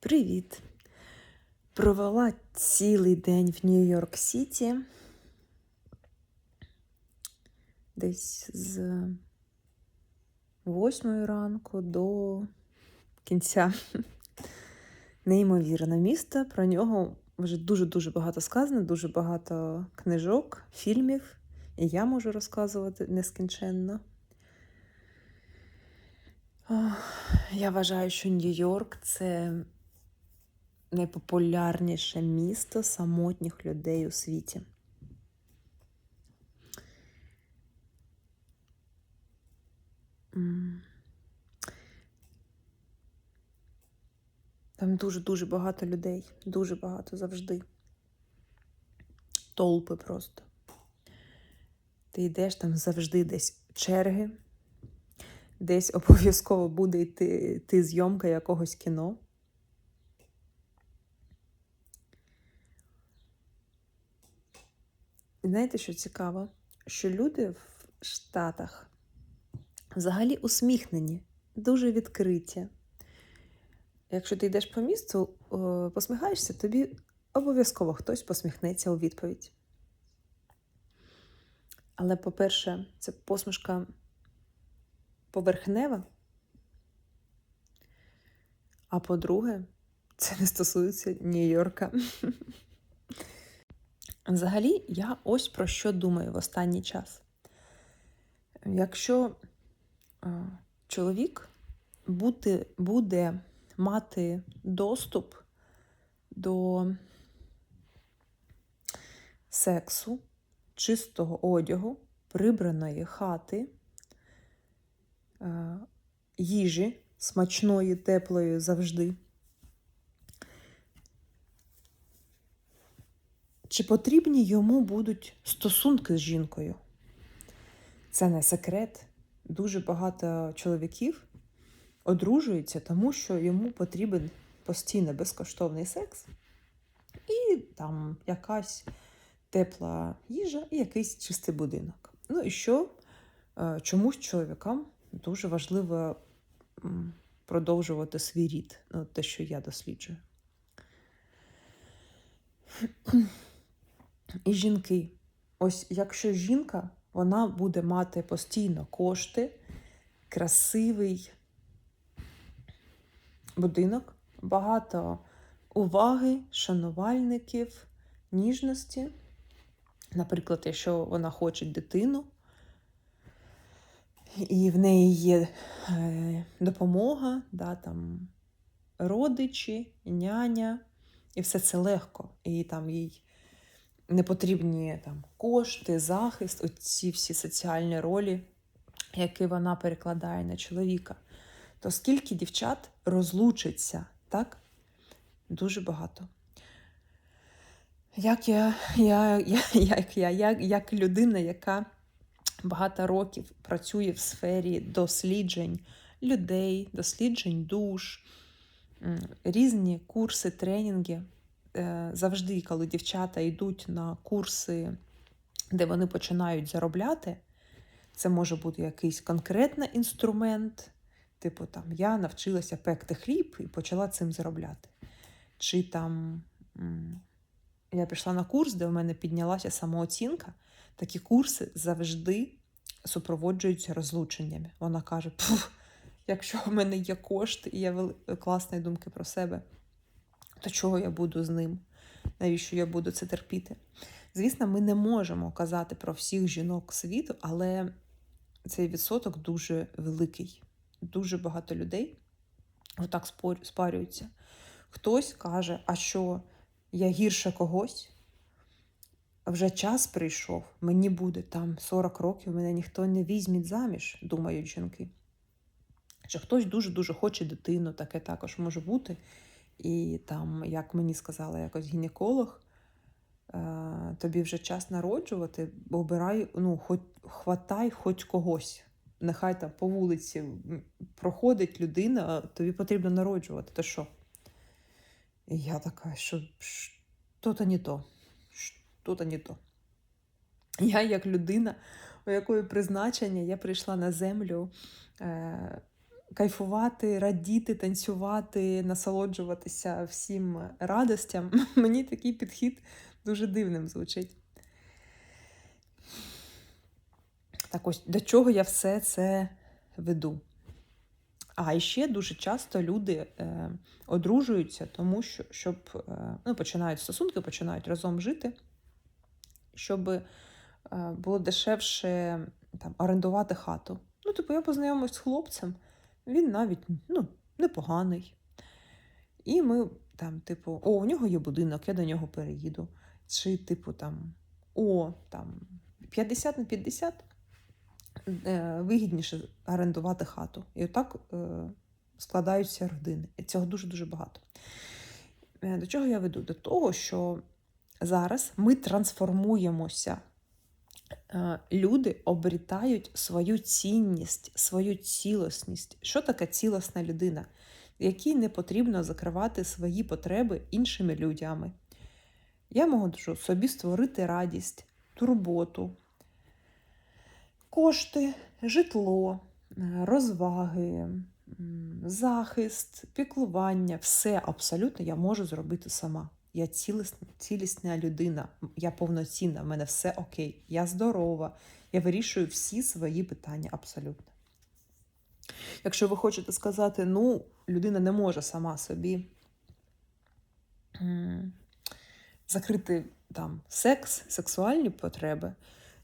Привіт! Провела цілий день в Нью-Йорк Сіті. Десь з восьмої ранку до кінця. Неймовірне місто. Про нього вже дуже-дуже багато сказано, дуже багато книжок, фільмів. І я можу розказувати нескінченно. Я вважаю, що Нью-Йорк це найпопулярніше місто самотніх людей у світі. Там дуже-дуже багато людей, дуже багато завжди. Толпи просто. Ти йдеш там завжди десь черги, десь обов'язково буде йти, йти зйомка якогось кіно. Знаєте, що цікаво? Що люди в Штатах взагалі усміхнені, дуже відкриті. Якщо ти йдеш по місту, посміхаєшся, тобі обов'язково хтось посміхнеться у відповідь. Але, по-перше, це посмішка поверхнева. А по-друге, це не стосується Нью-Йорка. Взагалі, я ось про що думаю в останній час. Якщо е, чоловік бути, буде мати доступ до сексу, чистого одягу, прибраної хати, е, їжі смачної, теплої завжди. Чи потрібні йому будуть стосунки з жінкою? Це не секрет. Дуже багато чоловіків одружуються, тому що йому потрібен постійно безкоштовний секс і там якась тепла їжа і якийсь чистий будинок. Ну і що е, чомусь чоловікам дуже важливо продовжувати свій рід, ну, те, що я досліджую. І жінки. Ось якщо жінка, вона буде мати постійно кошти, красивий будинок, багато уваги, шанувальників, ніжності. Наприклад, якщо вона хоче дитину, і в неї є е, допомога, да, там, родичі, няня, і все це легко. І там їй не потрібні там, кошти, захист, оці всі соціальні ролі, які вона перекладає на чоловіка. То скільки дівчат розлучиться, так? Дуже багато. Як я, я, я, як, я, як, як людина, яка багато років працює в сфері досліджень людей, досліджень душ, різні курси, тренінги. Е, завжди, коли дівчата йдуть на курси, де вони починають заробляти, це може бути якийсь конкретний інструмент, типу там я навчилася пекти хліб і почала цим заробляти. Чи там я пішла на курс, де в мене піднялася самооцінка. Такі курси завжди супроводжуються розлученнями. Вона каже: якщо в мене є кошти і є класні думки про себе то чого я буду з ним? Навіщо я буду це терпіти? Звісно, ми не можемо казати про всіх жінок світу, але цей відсоток дуже великий. Дуже багато людей отак спарюються. Хтось каже, а що я гірше когось? Вже час прийшов, мені буде там 40 років, мене ніхто не візьме заміж, думають жінки. Чи хтось дуже-дуже хоче дитину, таке також може бути. І там, як мені сказала якось гінеколог, е, тобі вже час народжувати, обирай, ну, хоч хватай хоч когось. Нехай там по вулиці проходить людина, тобі потрібно народжувати. То що? І я така, що що-то не то, що-то не то. Я, як людина, у якої призначення, я прийшла на землю е, кайфувати, радіти, танцювати, насолоджуватися всім радостям. Мені такий підхід дуже дивним звучить. Так ось до чого я все це веду. А ще дуже часто люди е, одружуються, тому що щоб е, ну, починають стосунки, починають разом жити, щоб е, було дешевше там, орендувати хату. Ну, типу, я познайомився з хлопцем, він навіть ну, непоганий. І ми там, типу, о, у нього є будинок, я до нього переїду. Чи, типу, там, о, там 50 на 50 е, вигідніше орендувати хату. І отак е, складаються родини. І цього дуже-дуже багато. Е, До чого я веду? До того, що зараз ми трансформуємося. Е, Люди обрітають свою цінність, свою цілісність. Що таке цілісна людина, якій не потрібно закривати свої потреби іншими людьми. Я можу собі створити радість, турботу, кошти, житло, е, розваги, захист, піклування все абсолютно я можу зробити сама. Я цілісна, цілісна людина, я повноцінна, в мене все окей, я здорова, я вирішую всі свої питання абсолютно. Якщо ви хочете сказати, ну, людина не може сама собі закрити там секс, сексуальні потреби,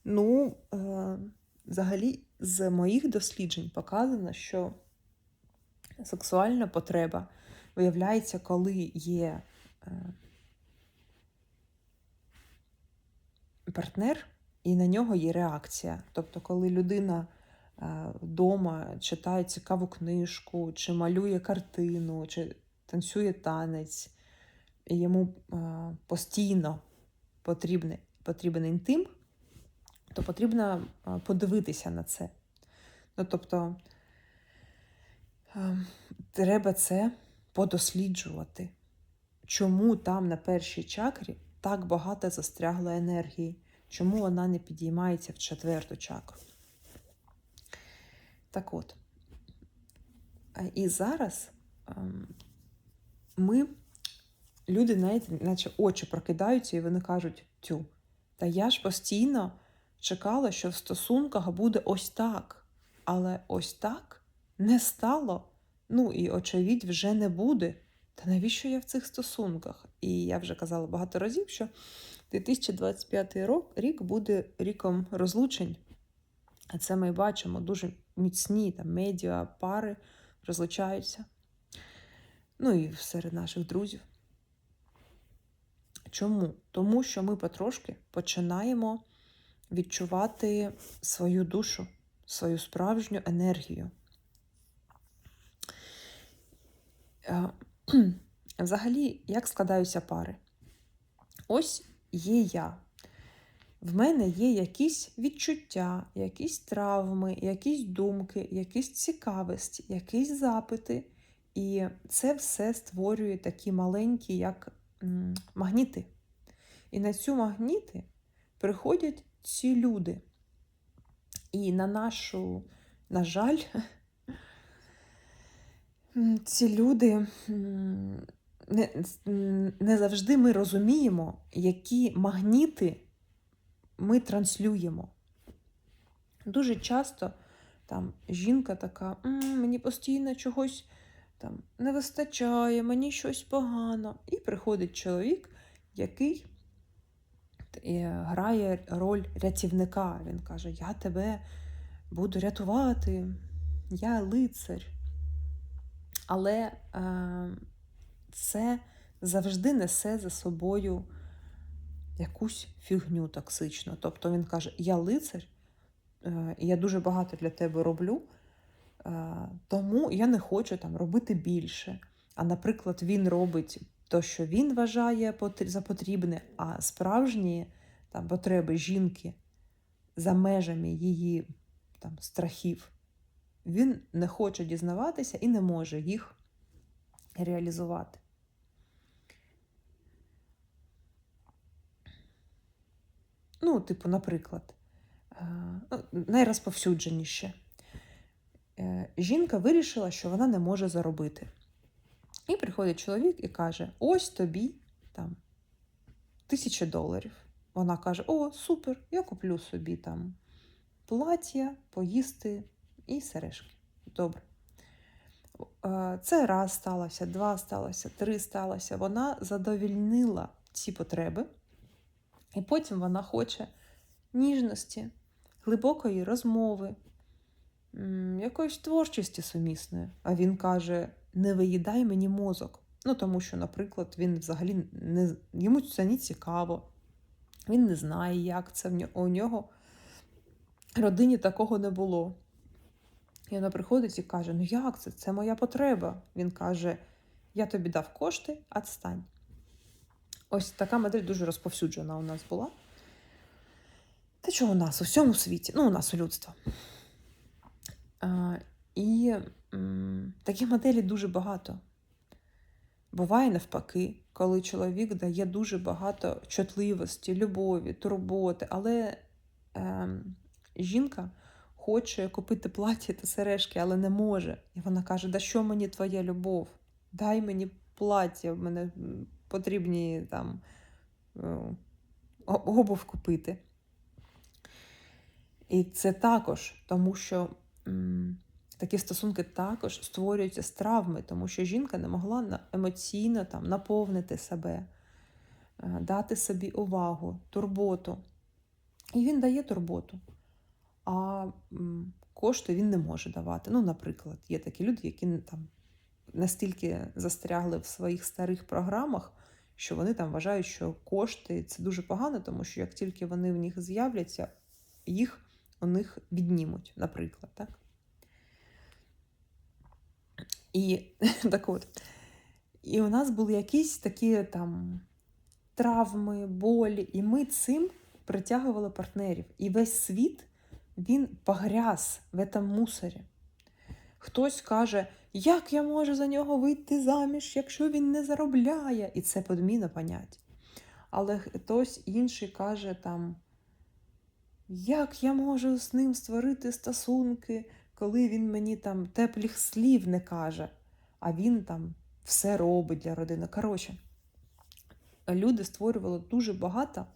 ну, е, взагалі, з моїх досліджень показано, що сексуальна потреба виявляється, коли є е, партнер, і на нього є реакція. Тобто, коли людина вдома читає цікаву книжку, чи малює картину, чи танцює танець, і йому е, постійно потрібне, потрібен інтим, то потрібно е, подивитися на це. Ну, тобто, е, треба це подосліджувати. Чому там на першій чакрі так багато застрягло енергії? Чому вона не підіймається в четверту чакру? Так от. І зараз ем, ми, люди, знаєте, наче очі прокидаються, і вони кажуть: тю, та я ж постійно чекала, що в стосунках буде ось так. Але ось так не стало. Ну і, очевидь, вже не буде. Та навіщо я в цих стосунках? І я вже казала багато разів, що 2025 рік буде ріком розлучень. А це ми бачимо дуже міцні там, медіа, пари розлучаються. Ну і серед наших друзів. Чому? Тому що ми потрошки починаємо відчувати свою душу, свою справжню енергію. Взагалі, як складаються пари? Ось є я. В мене є якісь відчуття, якісь травми, якісь думки, якісь цікавості, якісь запити. І це все створює такі маленькі, як магніти. І на цю магніти приходять ці люди. І на нашу, на жаль, ці люди не, не завжди ми розуміємо, які магніти ми транслюємо. Дуже часто там жінка така, мені постійно чогось там не вистачає, мені щось погано. І приходить чоловік, який грає роль рятівника. Він каже: Я тебе буду рятувати, я лицар. Але е, це завжди несе за собою якусь фігню токсичну. Тобто він каже: Я лицар, е, я дуже багато для тебе роблю, е, тому я не хочу там робити більше. А наприклад, він робить те, що він вважає за потрібне, а справжні там, потреби жінки за межами її там, страхів, він не хоче дізнаватися і не може їх реалізувати. Ну, типу, наприклад, е, ну, найрозповсюдженіше. е, жінка вирішила, що вона не може заробити. І приходить чоловік і каже: Ось тобі там тисяча доларів. Вона каже: О, супер, я куплю собі там плаття, поїсти і сережки. Добре. Е, Це раз сталося, два сталося, три сталося. Вона задовільнила ці потреби, і потім вона хоче ніжності, глибокої розмови, якоїсь творчості сумісної. А він каже: не виїдай мені мозок. Ну, тому що, наприклад, він взагалі не йому це не цікаво, він не знає, як це. У нього родині такого не було. І вона приходить і каже: Ну як це? Це моя потреба. Він каже: Я тобі дав кошти, відстань. Ось така модель дуже розповсюджена у нас була. Та чого у нас у всьому світі? Ну, у нас у людства. А, і м, таких моделей дуже багато. Буває навпаки, коли чоловік дає дуже багато чутливості, любові, турботи, але ем, жінка хоче купити плаття та сережки, але не може. І вона каже: Да що мені твоя любов? Дай мені плаття, в мене потрібні там е, обув купити. І це також, тому що м, такі стосунки також створюються з травми, тому що жінка не могла емоційно там, наповнити себе, е, дати собі увагу, турботу. І він дає турботу, а кошти він не може давати. Ну, наприклад, є такі люди, які там настільки застрягли в своїх старих програмах, що вони там вважають, що кошти це дуже погано, тому що як тільки вони в них з'являться, їх у них віднімуть, наприклад. Так? І так от. І у нас були якісь такі там травми, болі, і ми цим притягували партнерів. І весь світ він погряз в этом мусорі. Хтось каже, як я можу за нього вийти заміж, якщо він не заробляє, і це подміна понять. Але хтось інший каже там, як я можу з ним створити стосунки, коли він мені там теплих слів не каже, а він там все робить для родини. Коротше, люди створювали дуже багато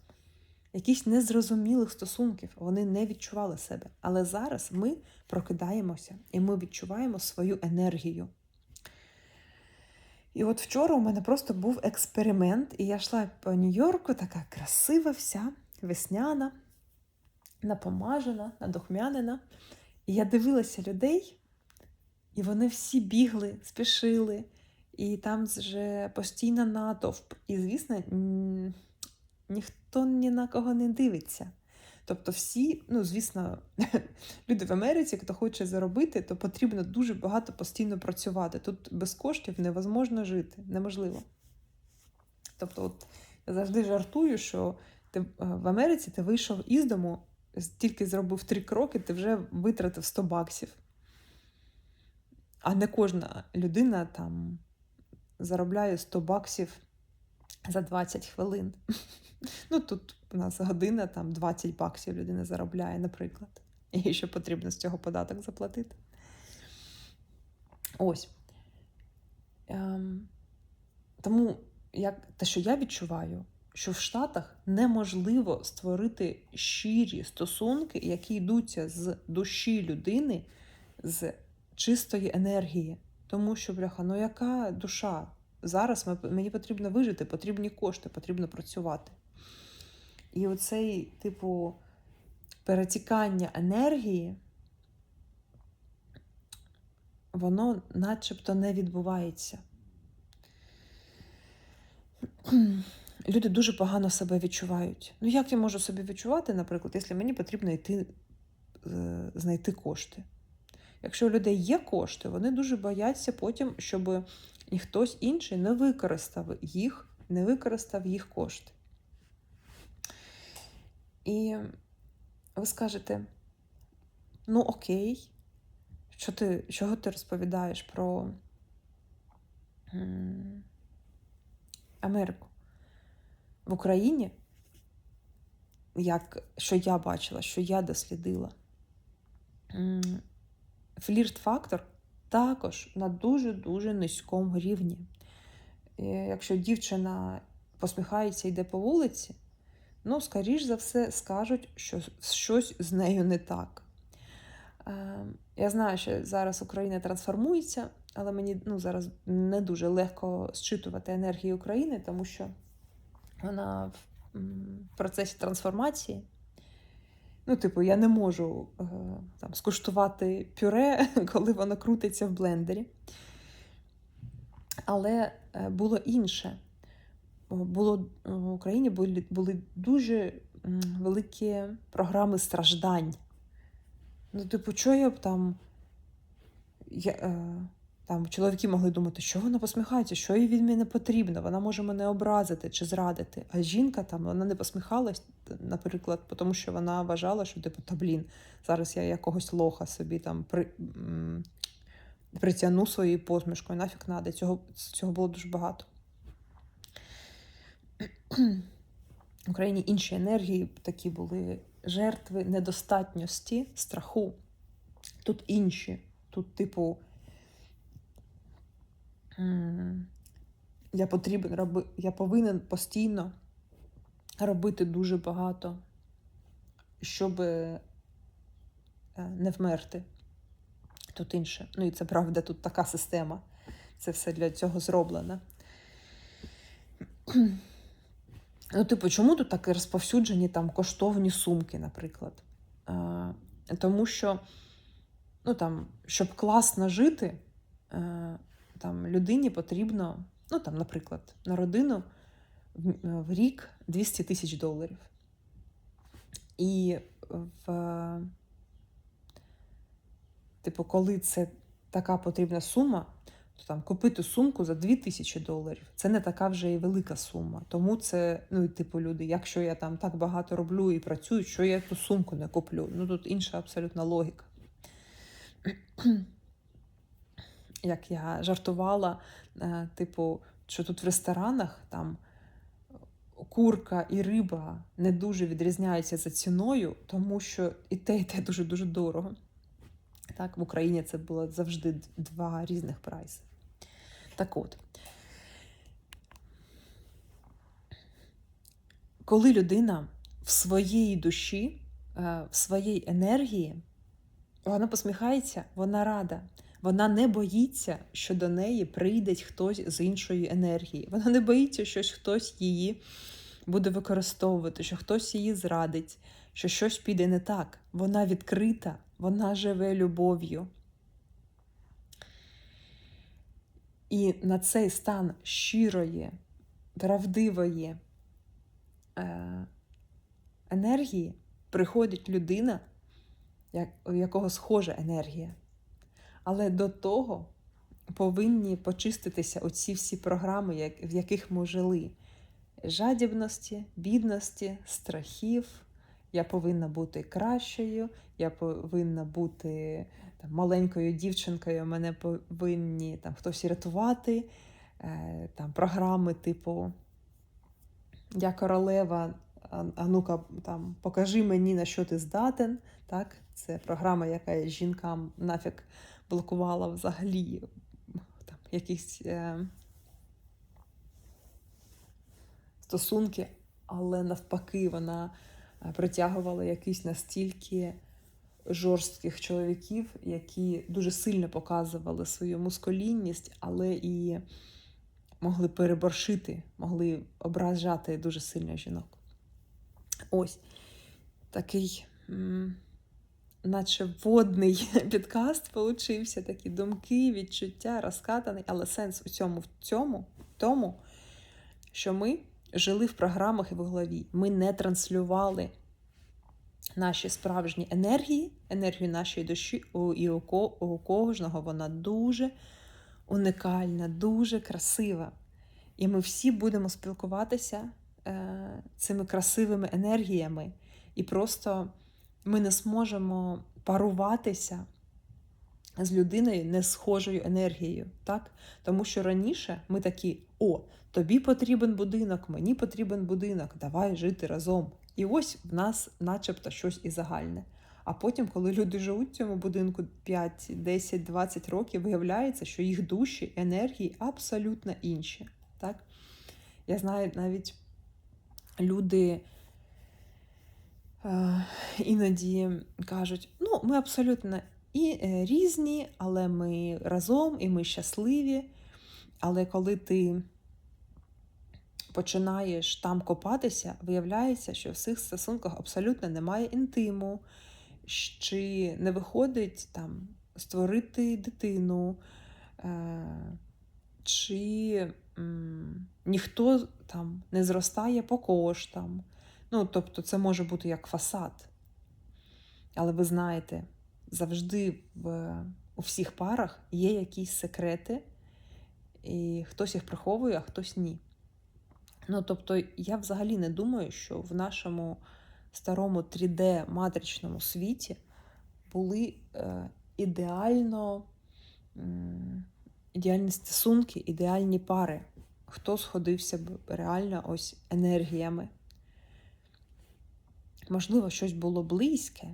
якихось незрозумілих стосунків. Вони не відчували себе. Але зараз ми прокидаємося і ми відчуваємо свою енергію. І от вчора у мене просто був експеримент, і я йшла по Нью-Йорку, така красива вся, весняна, напомажена, надухмянена. І я дивилася людей, і вони всі бігли, спішили, і там вже постійно натовп. І, звісно, ніхто ні на кого не дивиться. Тобто, всі, ну, звісно, люди в Америці, хто хоче заробити, то потрібно дуже багато постійно працювати. Тут без коштів невозможно жити, неможливо. Тобто, от я завжди жартую, що ти е, в Америці ти вийшов із дому, тільки зробив три кроки, ти вже витратив 100 баксів. А не кожна людина там заробляє 100 баксів за 20 хвилин. Ну, тут у нас година, там 20 баксів людина заробляє, наприклад. І ще потрібно з цього податок заплатити. Ось. Ем, тому як, те, що я відчуваю, що в Штатах неможливо створити щирі стосунки, які йдуться з душі людини, з чистої енергії. Тому що, бляха, ну яка душа? Зараз мені потрібно вижити, потрібні кошти, потрібно працювати. І оцей, типу, перетікання енергії, воно начебто не відбувається. Люди дуже погано себе відчувають. Ну, як я можу себе відчувати, наприклад, якщо мені потрібно йти е, знайти кошти? Якщо у людей є кошти, вони дуже бояться потім, щоб хтось інший не використав їх, не використав їх кошти. І ви скажете: ну окей, що ти, чого ти розповідаєш про Америку? В Україні, як що я бачила, що я дослідила, флірт-фактор також на дуже-дуже низькому рівні. Якщо дівчина посміхається йде по вулиці, ну, скоріш за все, скажуть, що щось з нею не так. Е, Я знаю, що зараз Україна трансформується, але мені ну, зараз не дуже легко зчитувати енергію України, тому що вона в процесі трансформації. Ну, типу, я не можу е, там, скуштувати пюре, коли воно крутиться в блендері. Але е, було інше. Було, в Україні були, були дуже великі програми страждань. Ну, типу, що я б там. Я, е, там чоловіки могли думати, що вона посміхається, що їй від мене потрібно, вона може мене образити чи зрадити. А жінка там вона не посміхалась, наприклад, тому що вона вважала, що типу, та блін, зараз я якогось лоха собі там при, притягну своєю посмішкою, нафіг надо. Цього, цього було дуже багато. В Україні інші енергії такі були жертви недостатньості, страху. Тут інші. Тут, типу, я потрібен роби, я повинен постійно робити дуже багато, щоб е, не вмерти. Тут інше. Ну і це правда, тут така система. Це все для цього зроблено. Ну, типу, чому тут такі розповсюджені там коштовні сумки, наприклад? Е, тому що, ну там, щоб класно жити, е, там людині потрібно, ну там, наприклад, на родину в, в рік 200 тисяч доларів. І в, типу, коли це така потрібна сума, то там купити сумку за 2000 доларів це не така вже і велика сума. Тому це, ну, і типу, люди, якщо я там так багато роблю і працюю, що я ту сумку не куплю. Ну тут інша абсолютна логіка. Як я жартувала, е, типу, що тут в ресторанах там курка і риба не дуже відрізняються за ціною, тому що і те, і те дуже-дуже дорого. Так, в Україні це було завжди два різних прайси. Так от, коли людина в своїй душі, е, в своїй енергії, вона посміхається, вона рада. Вона не боїться, що до неї прийде хтось з іншої енергії. Вона не боїться, що хтось її буде використовувати, що хтось її зрадить, що щось піде не так. Вона відкрита, вона живе любов'ю. І на цей стан щирої, правдивої е, енергії приходить людина, у якого схожа енергія. Але до того повинні почиститися оці всі програми, в яких ми жили: жадібності, бідності, страхів. Я повинна бути кращою, я повинна бути там, маленькою дівчинкою, мене повинні там, хтось рятувати. Е, там, Програми, типу Я королева, а, ну-ка, там, покажи мені, на що ти здатен. Так? Це програма, яка жінкам нафіг блокувала взагалі там, якісь е, стосунки, але навпаки, вона притягувала якісь настільки жорстких чоловіків, які дуже сильно показували свою мускулінність, але і могли переборшити, могли ображати дуже сильно жінок. Ось такий, наче водний підкаст получився, такі думки, відчуття, розкатаний, але сенс у цьому в цьому, в тому, що ми жили в програмах і в голові. Ми не транслювали наші справжні енергії, енергію нашої душі, і у кожного вона дуже унікальна, дуже красива. І ми всі будемо спілкуватися е, цими красивими енергіями, і просто ми не зможемо паруватися з людиною не схожою енергією. так? Тому що раніше ми такі: о, тобі потрібен будинок, мені потрібен будинок, давай жити разом. І ось в нас начебто щось і загальне. А потім, коли люди живуть в цьому будинку 5, 10, 20 років, виявляється, що їх душі, енергії абсолютно інші. Так? Я знаю навіть люди іноді кажуть: ну, ми абсолютно і е, різні, але ми разом і ми щасливі. Але коли ти починаєш там копатися, виявляється, що в цих стосунках абсолютно немає інтиму, чи не виходить там створити дитину, е, чи ніхто там не зростає по коштам. Ну, тобто, це може бути як фасад. Але ви знаєте, завжди в, у всіх парах є якісь секрети, і хтось їх приховує, а хтось ні. Ну, тобто, я взагалі не думаю, що в нашому старому 3D-матричному світі були е, ідеально, м, ідеальні стосунки, ідеальні пари. Хто сходився б реально ось енергіями. Можливо, щось було близьке,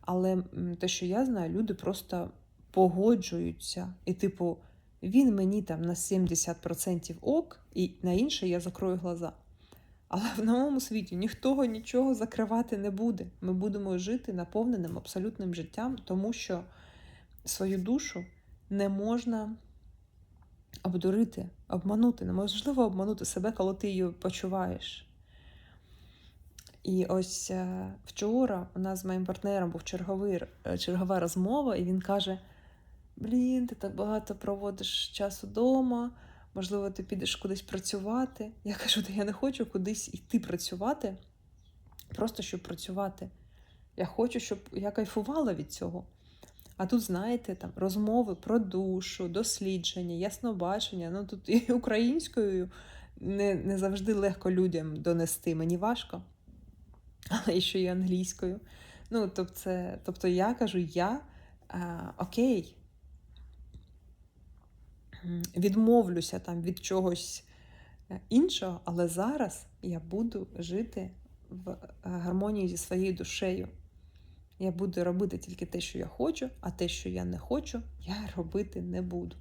але те, що я знаю, люди просто погоджуються. І, типу, він мені там на 70% ок, і на інше я закрою глаза. Але в новому світі ніхто нічого закривати не буде. Ми будемо жити наповненим абсолютним життям, тому що свою душу не можна обдурити, обманути. Неможливо обманути себе, коли ти її почуваєш. І ось е, вчора у нас з моїм партнером був черговий, е, чергова розмова, і він каже: Блін, ти так багато проводиш часу вдома, можливо, ти підеш кудись працювати. Я кажу, та я не хочу кудись йти працювати, просто щоб працювати. Я хочу, щоб я кайфувала від цього. А тут, знаєте, там розмови про душу, дослідження, яснобачення. Ну тут і українською не, не завжди легко людям донести. Мені важко, але ще й англійською. Ну, тобто, це, тобто я кажу, я а, окей, відмовлюся там від чогось е, іншого, але зараз я буду жити в е, гармонії зі своєю душею. Я буду робити тільки те, що я хочу, а те, що я не хочу, я робити не буду.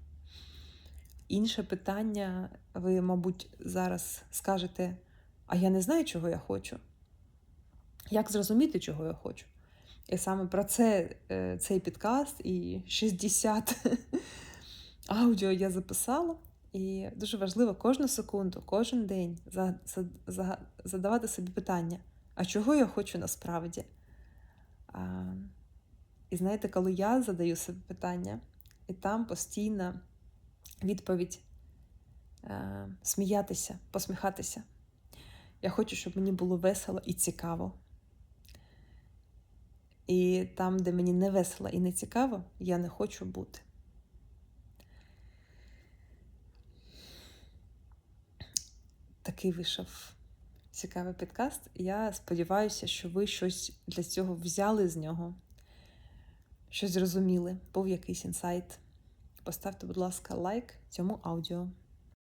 Інше питання, ви, мабуть, зараз скажете: а я не знаю, чого я хочу. Як зрозуміти, чого я хочу? І саме про це е, цей підкаст і 60 аудіо я записала. І дуже важливо кожну секунду, кожен день за- за- за- задавати собі питання: а чого я хочу насправді? І знаєте, коли я задаю собі питання, і там постійна відповідь е, сміятися, посміхатися. Я хочу, щоб мені було весело і цікаво. І там, де мені не весело і не цікаво, я не хочу бути. Такий вийшов цікавий підкаст. Я сподіваюся, що ви щось для цього взяли з нього, щось зрозуміли, був якийсь інсайт. Поставте, будь ласка, лайк цьому аудіо.